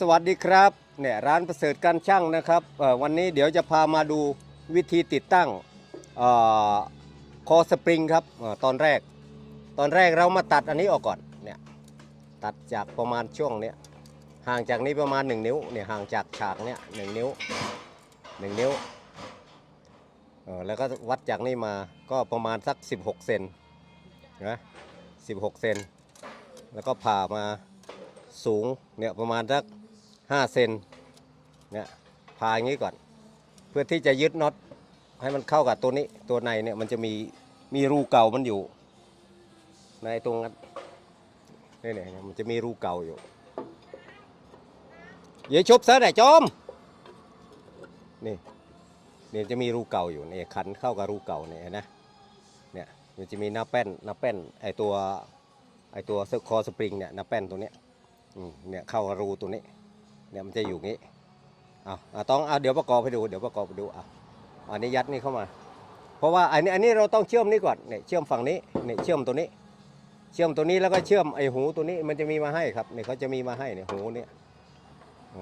สวัสดีครับเนี่ยร้านประเสริฐการช่างนะครับวันนี้เดี๋ยวจะพามาดูวิธีติดตั้งอคอสปริงครับอตอนแรก ตอนแรกเรามาตัดอันนี้ออกก่อนเนี่ยตัดจากประมาณช่วงเนี้ยห่างจากนี้ประมาณ 1 นิ้วเนี่ยห่างจากฉากเนี้ยหนิ้ว 1 นิ้วเออแล้วก็วัดจากนี้มาก็ประมาณสัก 16 เซนนะ16 เซนแล้วก็ผ่ามาสูงเนี่ยประมาณสัก 5เซนเนี่ยพาอย่างนี้ก่อน เพื่อที่จะยึดน็อตให้มันเข้ากับตัวนี้ตัวในเนี่ยมันจะมีมีรูเก่ามันอยู่ ในตรงนั้นนี่เนี่ยมันจะมีรูเก่าอยู่เย่าชบซะไหนจอมนี่เนี่จะมีรูเก่าอยู่นี่ขันเข้ากับรูเก่าเนี่ยนะเนี่ยมันจะมีหน้าแป้นหน้าแป้นไอตัวไอตัวคอสปริงเนี่ยหน้าแป้นตัวเนี้ยอืมเนี่ยเข้ากับรูตัวนี้ เนี่ยมันจะอยู่งี้เอาเอาต้องเอาเดี๋ยวประกอบให้ดูเดี๋ยวประกอบไปดูเอาอันนี้ยัดนี่เข้ามา เพราะว่าอันนี้อันนี้เราต้องเชื่อมนี่ก่อนเนี่ยเชื่อมฝั่งนี้เนี่ยเชื่อมตัวนี้ เชื่อมตัวนี้แล้วก็เชื่อมไอหูตัวนี้มันจะมีมาให้ครับเนี่ยเขาจะมีมาให้เนี่ยหูเนี่ย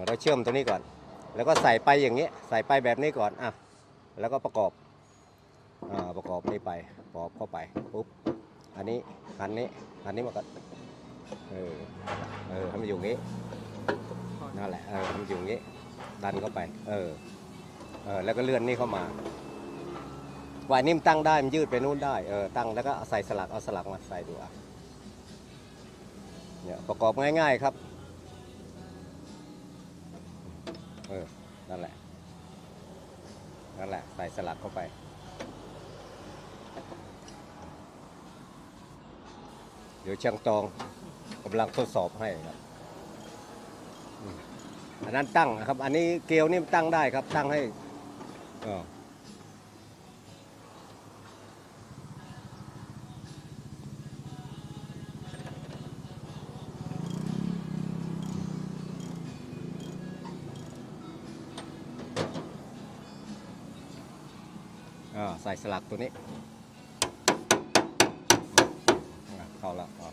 เราเชื่อมตัวนี้ก่อน แล้วก็ใส่ไปอย่างเงี้ใส่ไปแบบนี้ก่อนอะแล้วก็ประกอบอ่าประกอบนี่ไปประกอบเข้าไปปุ๊บอันนี้อันนี้อันนี้มาก่อนเออเออให้มันอยู่งี้ นั่นแหละเออมันอยู่อย่างงี้ ดันเข้าไป เออ เออ แล้วก็เลื่อนนี่เข้ามาวายนิ่มตั้งได้มันยืดไปนู่นได้เออตั้งแล้วก็ใส่สลักเอาสลักมาใส่ดูอะเนี่ยประกอบง่าย ๆครับเออนั่นแหละนั่นแหละใส่สลักเข้าไป เดี๋ยวช่างตองกำลังทดสอบให้ครับ อันนั้นตั้งนะครับ อันนี้เกลียวนี่ตั้งได้ครับ ตั้งให้อออ่าใส่สลักตัวนี้เข้าแล้วอะ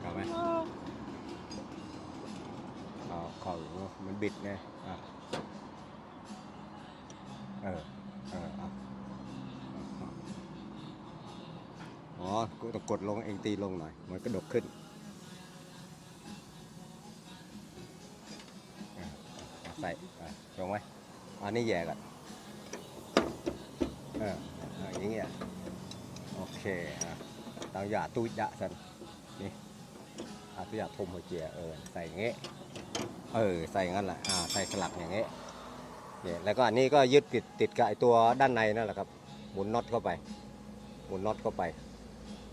เข้าไหมเอาเข้าอยู่มัน บิดไงอะเออเออเอาอ๋อกูต้องกดลงเองตีลงหน่อย มันกระดกขึ้นใส่อะลงไหมอันนี้แย่กันเอออย่างเงี้ยโอเคอะตามหยาตุ้ยยะสันอาตุยาทมหัวเจียเออ ใส่อย่างงี้ เออใส่อย่างนั้นแหละอ่าใส่สลักอย่างเงี้ยเนี่ยแล้วก็อันนี้ก็ยึดติดติดกับไอตัวด้านในนั่นแหละครับหมุนน็อตเข้าไป หมุนน็อตเข้าไป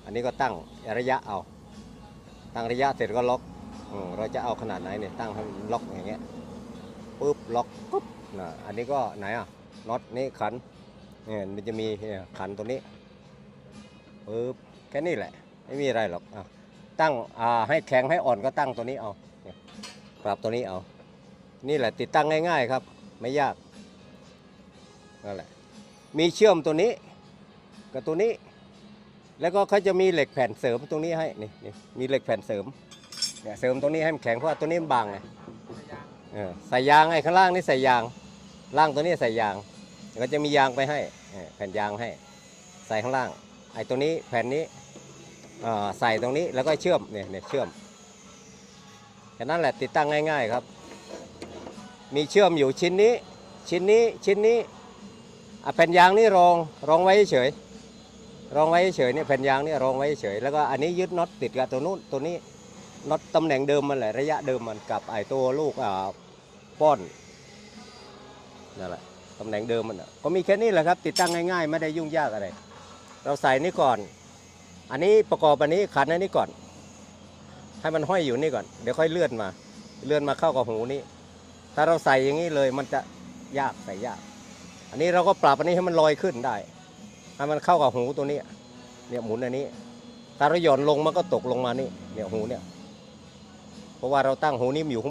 อันนี้ก็ตั้งระยะเอา ตั้งระยะเสร็จก็ล็อกอืมเราจะเอาขนาดไหนเนี่ยตั้งให้ล็อกอย่างเงี้ยปุ๊บล็อกปุ๊บนะอันนี้ก็ไหนอะน็อตนี่ขันเนี่ยมันจะมีขันตัวนี้ปุ๊บแค่นี้แหละไม่มีอะไรหรอกอะตั้งอ่าให้แข็งให้อ่อนก็ตั้งตัวนี้เอา ปรับตัวนี้เอา นี่แหละติดตั้งง่ายๆครับ ไม่ยากนั่นแหละมีเชื่อมตัวนี้กับตัวนี้ แล้วก็เขาจะมีเหล็กแผ่นเสริมตรงนี้ให้นี่นี่มีเหล็กแผ่นเสริมเนี่ยเสริมตรงนี้ให้มันแข็งเพราะว่าตัวนี้มันบางไงเออใส่ยางไอ้ข้างล่างนี่ใส่ยาง ล่างตัวนี้ใส่ยางก็จะมียางไปให้แผ่นยางให้ ใส่ข้างล่างไอ้ตัวนี้แผ่นนี้อ่าใส่ตรงนี้แล้วก็เชื่อมเนี่ยเนี่ยเชื่อม ค่นั้นแหละติดตั้งง่าย ๆครับ มีเชื่อมอยู่ชิ้นนี้ ชิ้นนี้ชิ้นนี้อะแผ่นยางนี่รองรองไว้เฉยรองไว้เฉยเนี่ยแผ่นยางนี่รองไว้เฉยแล้วก็อันนี้ยึดน็อตติดกับตัวนู้นตัวนี้น็อตตำแหน่งเดิมมันแหละระยะเดิมมันกับไอ้ตัวลูกอ่าป้อนนั่นแหละตำแหน่งเดิมมันก็มีแค่นี้แหละครับ ติดตั้งง่ายๆ ไม่ได้ยุ่งยากอะไร เราใส่นี่ก่อน อันนี้ประกอบอันนี้ขันอันนี้ก่อน ให้มันห้อยอยู่นี่ก่อน เดี๋ยวค่อยเลื่อนมา เลื่อนมาเข้ากับหูนี่ ถ้าเราใส่อย่างนี้เลยมันจะยากใส่ยาก อันนี้เราก็ปรับอันนี้ให้มันลอยขึ้นได้ ให้มันเข้ากับหูตัวนี้ เนี่ยหมุนอันนี้ ถ้าเราหย่อนลงมันก็ตกลงมานี่ เนี่ยหูเนี่ย เพราะว่าเราตั้งหูนิ่มอยู่